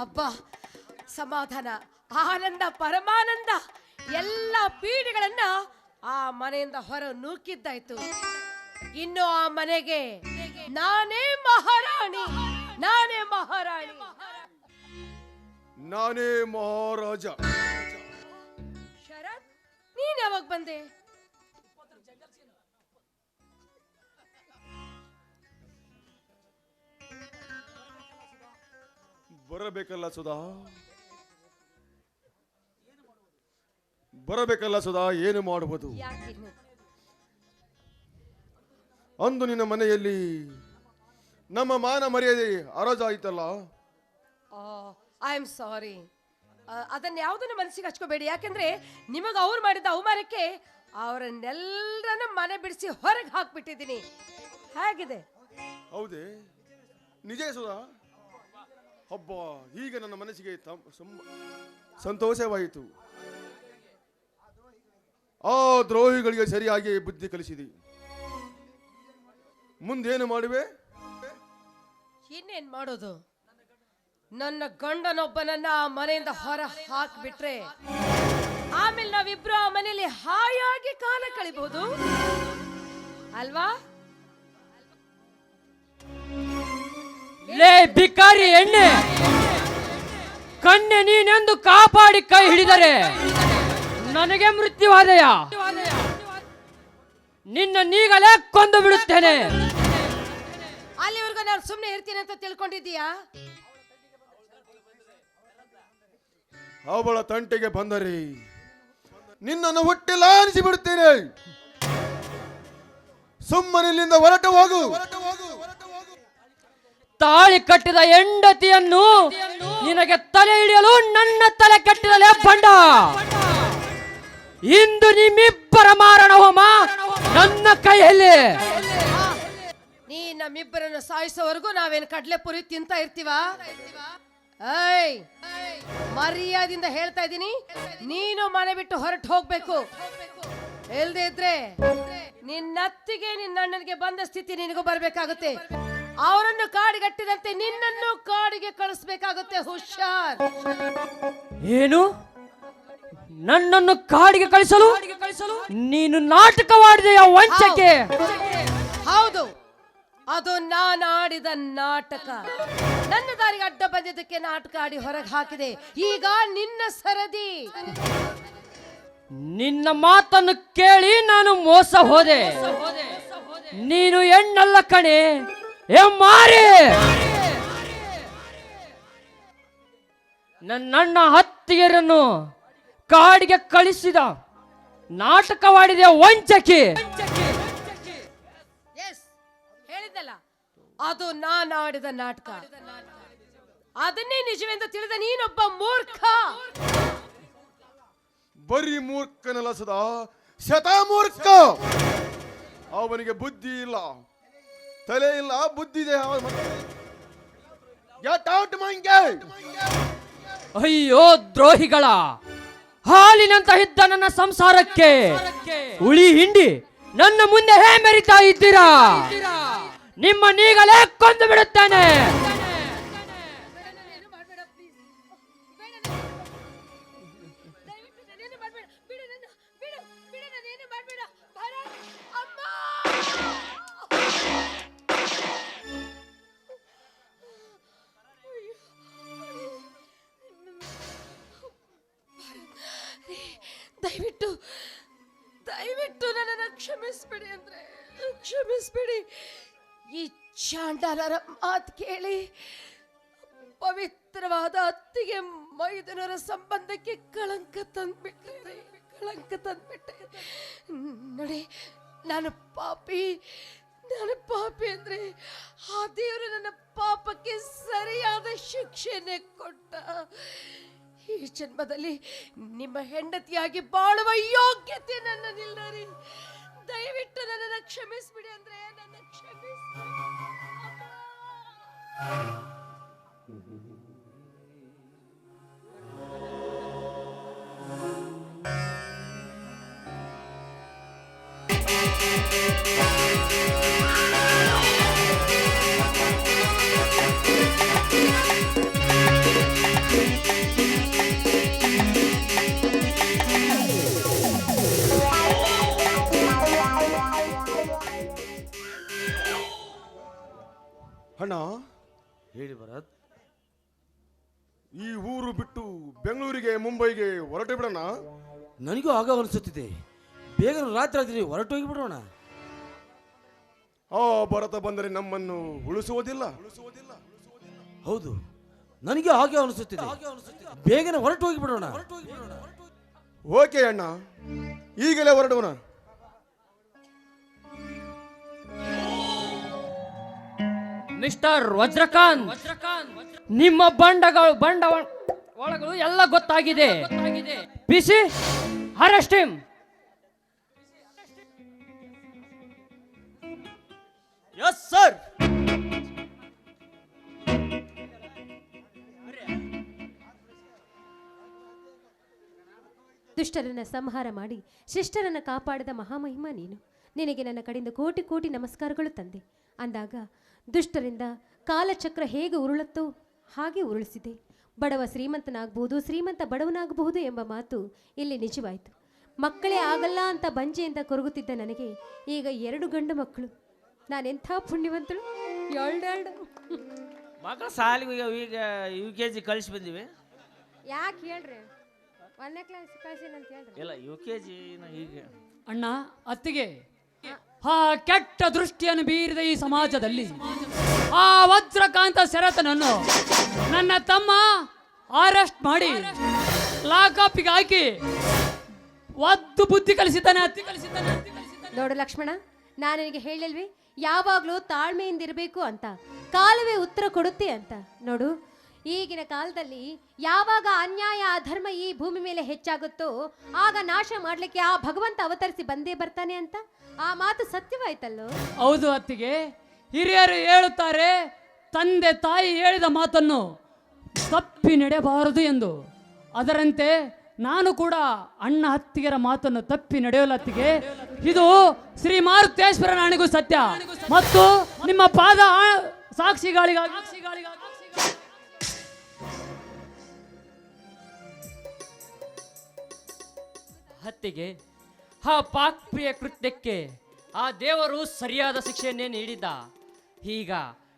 ಅಬ್ಬಾ ಸಮಾಧಾನ ಆನಂದ ಪರಮಾನಂದ ಎಲ್ಲ ಪೀಡೆಗಳನ್ನ ಆ ಮನೆಯಿಂದ ಹೊರ ನೂಕಿದ್ದಾಯ್ತು. ಇನ್ನು ಆ ಮನೆಗೆ ನಾನೇ ಮಹಾರಾಣಿ ನಾನೇ ಮಹಾರಾಣಿ. ನಾನೇ ಮಹಾರಾಜ. ಶರತ್ ನೀನ್ ಯಾವಾಗ ಬಂದೆ? ಬರಬೇಕಲ್ಲ ಸುಧಾ? ಬರಬೇಕಲ್ಲ ಸುಧಾ ಏನು ಮಾಡುವುದು? ಅಂದು ನಿನ್ನ ಮನೆಯಲ್ಲಿ ನಮ್ಮ ಮಾನ ಮರ್ಯಾದೆ ಹರಾಜಾಯಿತಲ್ಲ ಐ ಆಮ್ ಸಾರಿ ಅದನ್ನ ಯಾವುದನ್ನು ಮನಸ್ಸಿಗೆ ಹಚ್ಕೋಬೇಡಿ. ಯಾಕಂದ್ರೆ ನಿಮಗೆ ಅವ್ರು ಮಾಡಿದ ಅವಮಾನಕ್ಕೆ ಅವರನ್ನೆಲ್ಲರನ್ನ ಮನೆ ಬಿಡಿಸಿ ಹೊರಗೆ ಹಾಕ್ಬಿಟ್ಟಿದ್ದೀನಿ. ಹೇಗಿದೆ? ಹೌದೇ. ನಿಜ ಸುಧಾ? ಹಬ್ಬ, ಈಗ ನನ್ನ ಮನಸ್ಸಿಗೆ ಸಂತೋಷವಾಯಿತು. ಆ ದ್ರೋಹಿಗಳಿಗೆ ಸರಿಯಾಗಿ ಬುದ್ಧಿ ಕಲಿಸಿದಿ. ಮುಂದೇನು ಮಾಡುವೆ? ಇನ್ನೇನ್ ಮಾಡೋದು? ನನ್ನ ಗಂಡನೊಬ್ಬನನ್ನ ಆ ಮನೆಯಿಂದ ಹೊರ ಹಾಕ್ಬಿಟ್ರೆ, ಆಮೇಲೆ ನಾವಿಬ್ರು ಆ ಮನೆಯಲ್ಲಿ ಹಾಯಾಗಿ ಕಾಲ ಕಳಿಬಹುದು? ಅಲ್ವಾ? ಬಿಕಾರಿ ಎಣ್ಣೆ. ಕಣ್ಣೆ ನೀನೆಂದು ಕಾಪಾಡಿ ಕೈ ಹಿಡಿದರೆ ನನಗೆ ಮೃತ್ಯುವಾದಯ? ನಿನ್ನ ನೀಗಲೇ ಕೊಂದು ಬಿಡುತ್ತೇನೆ. ಅಲ್ಲಿವರೆಗೂ ನಾನು ಸುಮ್ಮನೆ ಇರ್ತೀನಿ ಅಂತ ತಿಳ್ಕೊಂಡಿದ್ದೀಯಾ? ಅವಳ ತಂಟೆಗೆ ಬಂದರೆ ನಿನ್ನನ್ನು ಹುಟ್ಟಿಲ್ಲ ಅನಿಸಿ ಬಿಡುತ್ತೇನೆ. ಸುಮ್ಮನೆ ಇಲ್ಲಿಂದ ಹೊರಟು ಹೋಗು. ತಾಳಿ ಕಟ್ಟಿದ ಹೆಂಡತಿಯನ್ನು ನಿನಗೆ ತಲೆ ಹಿಡಿಯಲು ನನ್ನ ತಲೆ ಕಟ್ಟಿದ ಬಂಡ. ಇಂದು ನಿಮ್ಮಿಬ್ಬರ ಮಾರಣ ಹೋಮ ನನ್ನ ಕೈಯಲ್ಲಿ. ನೀ ನಮ್ಮಿಬ್ಬರನ್ನು ಸಾಯಿಸೋವರೆಗೂ ನಾವೇನು ಕಡಲೆ ಪುರಿ ತಿಂತ ಇರ್ತೀವ? ಮರ್ಯಾದಿಂದ ಹೇಳ್ತಾ ಇದ್ದೀನಿ, ನೀನು ಮನೆ ಬಿಟ್ಟು ಹೊರಟು ಹೋಗ್ಬೇಕು. ಇಲ್ದೇ ಇದ್ರೆ ನಿನ್ನತ್ತಿಗೆ ನಿನ್ನ ಅಣ್ಣನಿಗೆ ಬಂದ ಸ್ಥಿತಿ ನಿನಗೂ ಬರ್ಬೇಕಾಗುತ್ತೆ. ಅವರನ್ನು ಕಾಡಿಗಟ್ಟಿದಂತೆ ನಿನ್ನನ್ನು ಕಾಡಿಗೆ ಕಳಿಸ್ಬೇಕಾಗುತ್ತೆ ಹುಷಾರ್. ಏನು? ನನ್ನನ್ನು ಕಾಡಿಗೆ ಕಳಿಸಲು? ಕಳಿಸಲು ನೀನು ನಾಟಕವಾಡಿದೆಯ ವಂಚಕ್ಕೆ? ಹೌದು ಅದು ನಾನು ಆಡಿದ ನಾಟಕ. ನನ್ನ ದಾರಿಗೆ ಅಡ್ಡ ಬಂದಿದ್ದಕ್ಕೆ ನಾಟಕ ಆಡಿ ಹೊರಗೆ ಹಾಕಿದೆ. ಈಗ ನಿನ್ನ ಸರದಿ. ನಿನ್ನ ಮಾತನ್ನು ಕೇಳಿ ನಾನು ಮೋಸ ಹೋದೆ. ನೀನು ಹೆಣ್ಣಲ್ಲ ಕಣೆ. ಏ ಮಾರಿ! ನನ್ನಣ್ಣ ಹತ್ತಿಯರನ್ನು ಕಾಡಿಗೆ ಕಳಿಸಿದ ನಾಟಕವಾಡಿದೆ ವಂಚಕಿ. ಎಸ್ ಹೇಳಿದ್ದಲ್ಲ. ಅದು ನಾನು ಆಡಿದ ನಾಟಕ. ಅದನ್ನೇ ನಿಜವೆಂದು ತಿಳಿದ ನೀನೊಬ್ಬ ಮೂರ್ಖ. ಬರೀ ಮೂರ್ಖನಲ್ಲ ಸದಾ. ಶತ ಮೂರ್ಖ ಅವನಿಗೆ ಬುದ್ಧಿ ಇಲ್ಲ. ತಲೆ ಇಲ್ಲ ಬುದ್ಧಿ ಇದೆ ಔಟ್ ಮಂಗೆ ಅಯ್ಯೋ ದ್ರೋಹಿಗಳ, ಹಾಲಿನಂತ ಇದ್ದ ನನ್ನ ಸಂಸಾರಕ್ಕೆ ಉಳಿ ಹಿಂಡಿ, ನನ್ನ ಮುಂದೆ ಹೇ ಮೆರಿತಾ ಇದ್ದೀರಾ? ನಿಮ್ಮ ನೀಗಲೇ ಕೊಂದು ಬಿಡುತ್ತೇನೆ. ಕ್ಷಮಿಸ್ಬಿಡಿ. ಈ ಚಾಂಡಾಲರ ಮಾತು ಕೇಳಿ ಪವಿತ್ರವಾದ ಅತ್ತಿಗೆ ಮೈದನರ ಸಂಬಂಧಕ್ಕೆ ಕಳಂಕ ತಂದ್ಬಿಟ್ಟೆ ಕಳಂಕ ತಂದ್ಬಿಟ್ಟೆ ನೋಡಿ, ನಾನು ಪಾಪಿ ನಾನು ಪಾಪಿ ಅಂದ್ರೆ ಆ ದೇವರು ನನ್ನ ಪಾಪಕ್ಕೆ ಸರಿಯಾದ ಶಿಕ್ಷೆನೆ ಕೊಟ್ಟ. ಈ ಜನ್ಮದಲ್ಲಿ ನಿಮ್ಮ ಹೆಂಡತಿಯಾಗಿ ಬಾಳುವ ಯೋಗ್ಯತೆ ನನ್ನ ರೀ ದಯವಿಟ್ಟು ನನ್ನನ್ನು ಕ್ಷಮಿಸ್ಬಿಡಿ ಅಂದ್ರೆ ನನ್ನ ಕ್ಷಮಿಸಿ ಅಣ್ಣ ಹೇಳಿ ಭರತ್. ಈ ಊರು ಬಿಟ್ಟು ಬೆಂಗಳೂರಿಗೆ ಮುಂಬೈಗೆ ಹೊರಟು ಬಿಡೋಣ ನನಗೂ ಆಗ ಅನಿಸುತ್ತಿದೆ. ಬೇಗ ರಾತ್ರಿ ರಾತ್ರಿ ಹೊರಟು ಹೋಗಿ ಬಿಡೋಣ ಆ ಭರತ ಬಂದರೆ ನಮ್ಮನ್ನು ಉಳಿಸುವುದಿಲ್ಲ. ಹೌದು ನನಗೆ ಹಾಗೆ ಅನಿಸುತ್ತಿದೆ. ಬೇಗನೆ ಹೊರಟು ಹೋಗಿ ಬಿಡೋಣ ಓಕೆ ಅಣ್ಣ ಈಗಲೇ ಹೊರಡೋಣ. ಮಿಸ್ಟರ್ ವಜ್ರಕಾಂತ್. ನಿಮ್ಮ ಬಂಡಗಳು ಬಂಡ ಒಳಗಳು ಎಲ್ಲ ಗೊತ್ತಾಗಿದೆ. ಬಿಸಿ ಅರೆಸ್ಟ್ ಹಿಮ್ ಎಸ್ ಸರ್ ದುಷ್ಟರನ್ನ ಸಂಹಾರ ಮಾಡಿ ಶಿಷ್ಟರನ್ನ ಕಾಪಾಡಿದ ಮಹಾಮಹಿಮ ನೀನು. ನಿನಗೆ ನನ್ನ ಕಡೆಯಿಂದ ಕೋಟಿ ಕೋಟಿ ನಮಸ್ಕಾರಗಳು ತಂದೆ. ಅಂದಾಗ ದುಷ್ಟರಿಂದ ಕಾಲಚಕ್ರ ಹೇಗೆ ಉರುಳುತ್ತೋ ಹಾಗೆ ಉರುಳಿಸಿದೆ. ಬಡವ ಶ್ರೀಮಂತನಾಗಬಹುದು ಶ್ರೀಮಂತ ಬಡವನಾಗಬಹುದು ಎಂಬ ಮಾತು ಇಲ್ಲಿ ನಿಜವಾಯಿತು. ಮಕ್ಕಳೇ ಆಗಲ್ಲ ಅಂತ ಬಂಜೆಯಿಂದ ಕೊರಗುತ್ತಿದ್ದ ನನಗೆ ಈಗ ಎರಡು ಗಂಡು ಮಕ್ಕಳು. ನಾನೆಂಥ ಪುಣ್ಯವಂತಳು? ಎರಡೆರಡು ಮಗ ಸಾಲಿಗೆ ಈಗ ಯು ಕೆ ಜಿ ಕಳಿಸಿ ಬಂದಿವಿ. ಯಾಕೆ ಹೇಳ್ರಿ? ಒಂದನೇ ಕ್ಲಾಸ್ ಕಳ್ಸಿಲ್ಲ ಅಂತ ಹೇಳ್ರಿ. ಇಲ್ಲ ಯು ಕೆ ಜಿ ಈಗ ಅಣ್ಣ ಅತ್ತಿಗೆ. ಆ ಕೆಟ್ಟ ದೃಷ್ಟಿಯನ್ನು ಬೀರಿದ ಈ ಸಮಾಜದಲ್ಲಿ ಆ ವಜ್ರಕಾಂತ ಶರತನನ್ನು ನನ್ನ ತಮ್ಮ ಅರೆಸ್ಟ್ ಮಾಡಿ ಲಾಕಪ್ಪಿಗೆ ಹಾಕಿ ಒದ್ದು ಬುದ್ಧಿ ಕಲಿಸಿದ್ದಾನೆ. ನೋಡು ಲಕ್ಷ್ಮಣ, ನಾನು ನಿನಗೆ ಹೇಳಿಲ್ವಿ? ಯಾವಾಗಲೂ ತಾಳ್ಮೆಯಿಂದ ಇರಬೇಕು ಅಂತ, ಕಾಲವೇ ಉತ್ತರ ಕೊಡುತ್ತೆ ಅಂತ. ನೋಡು ಈಗಿನ ಕಾಲದಲ್ಲಿ ಯಾವಾಗ ಅನ್ಯಾಯ, ಅಧರ್ಮ ಈ ಭೂಮಿ ಮೇಲೆ ಹೆಚ್ಚಾಗುತ್ತೋ ಆಗ ನಾಶ ಮಾಡಲಿಕ್ಕೆ ಆ ಭಗವಂತ ಅವತರಿಸಿ ಬಂದೇ ಬರ್ತಾನೆ ಅಂತ? ಆ ಮಾತು ಸತ್ಯವಾಯ್ತಲ್ಲೋ? ಹೌದು ಅತ್ತಿಗೆ. ಹಿರಿಯರು ಹೇಳುತ್ತಾರೆ, ತಂದೆ, ತಾಯಿ ಹೇಳಿದ ಮಾತನ್ನು ತಪ್ಪಿ ನಡೆಯಬಾರದು ಎಂದು. ಅದರಂತೆ ನಾನು ಕೂಡ ಅಣ್ಣ ಹತ್ತಿಗೆರ ಮಾತನ್ನು ತಪ್ಪಿ ನಡೆಯಲು ಇದು ಶ್ರೀ ಮಾರುತೇಶ್ವರ ನಾಣಿಗೂ ಸತ್ಯ. ಮತ್ತು ನಿಮ್ಮ ಪಾದ ಸಾಕ್ಷಿಗಳಿಗಾಗಿ ಹತ್ತಿಗೆ ಆ ಪಾಕ್ಪ್ರಿಯ ಕೃತ್ಯಕ್ಕೆ ಆ ದೇವರು ಸರಿಯಾದ ಶಿಕ್ಷೆಯನ್ನೇ ನೀಡಿದ್ದ. ಈಗ,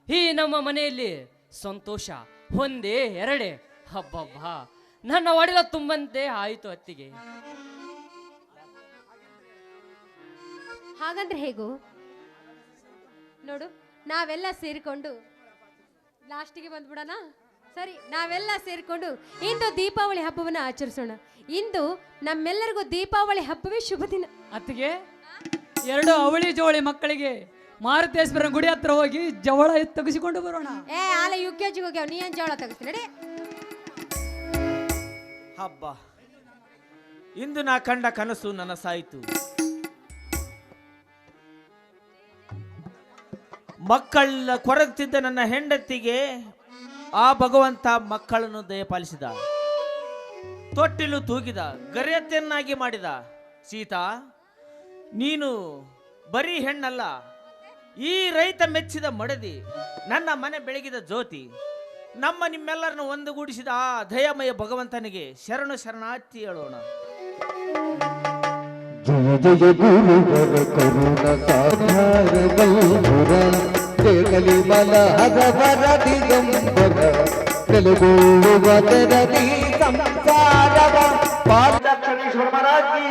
ಈ ನಮ್ಮ ಮನೆಯಲ್ಲಿ ಸಂತೋಷ, ಒಂದೇ ಎರಡೇ. ಹಬ್ಬಬ್ಬ, ನನ್ನ ಒಡೆದ ತುಂಬಂತೆ ಆಯಿತು ಅತ್ತಿಗೆ ಹಾಗಂದ್ರೆ ಹೇಗೋ? ನೋಡು, ನಾವೆಲ್ಲ ಸೇರಿಕೊಂಡು ಲಾಸ್ಟಿಗೆ ಬಂದ್ಬಿಡೋಣ? ಸರಿ ನಾವೆಲ್ಲ ಸೇರಿಕೊಂಡು ಇಂದು ದೀಪಾವಳಿ ಹಬ್ಬವನ್ನು ಆಚರಿಸೋಣ. ಇಂದು ನಮ್ಮೆಲ್ಲರಿಗೂ ದೀಪಾವಳಿ ಹಬ್ಬವೇ ಶುಭ ದಿನ. ಅತ್ತಿಗೆ ಎರಡು ಅವಳಿ ಜೋಳಿ ಮಕ್ಕಳಿಗೆ ಮಾರುತೇಶ್ವರ ಗುಡಿ ಹತ್ರ ಹೋಗಿ ಜವಳ ತೆಗೆಸಿಕೊಂಡು ಬರೋಣ. ಏ ಆಲೆ ಯು ಕೆ ಜಿಗೆ ಹೋಗ್ಯಾವ ನೀ ಏನ್ ಜವಳ ತೆಗಿಸ್ತೀನಿ ನಡಿ. ಹಬ್ಬ. ಇಂದು ನಾ ಕಂಡ ಕನಸು ನನ್ನ ಸಾಯಿತು ಮಕ್ಕಳ ಕೊರಗ್ತಿದ್ದ ನನ್ನ ಹೆಂಡತಿಗೆ ಆ ಭಗವಂತ ಮಕ್ಕಳನ್ನು ದಯಪಾಲಿಸಿದ. ತೊಟ್ಟಿಲು ತೂಗಿದ, ಗರಿಯತೆಯನ್ನಾಗಿ ಮಾಡಿದ. ಸೀತಾ, ನೀನು ಬರೀ ಹೆಣ್ಣಲ್ಲ, ಈ ರೈತ ಮೆಚ್ಚಿದ ಮಡದಿ, ನನ್ನ ಮನೆ ಬೆಳಗಿದ ಜ್ಯೋತಿ, ನಮ್ಮ ನಿಮ್ಮೆಲ್ಲರನ್ನು ಒಂದುಗೂಡಿಸಿದ ಆ ದಯಾಮಯ ಭಗವಂತನಿಗೆ ಶರಣು ಶರಣಾರ್ಥಿ ಹೇಳೋಣ. ಜಯ ಜಯ ಗುರು ಕರುಣ ಸಾಧಾರ కలిబల హగవర దిగంబర తెలుగోవ తెరది సంసారవ పాదక్షణేశ్వర మహారాజ్ కి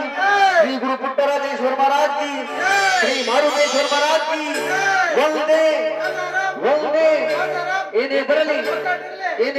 శ్రీ గురు పుట్టరాజేశ్వర మహారాజ్ కి శ్రీ మారుతేశ్వర మహారాజ్ కి వందే వందే ಏನೇ ಬರಲಿ ಏನೇ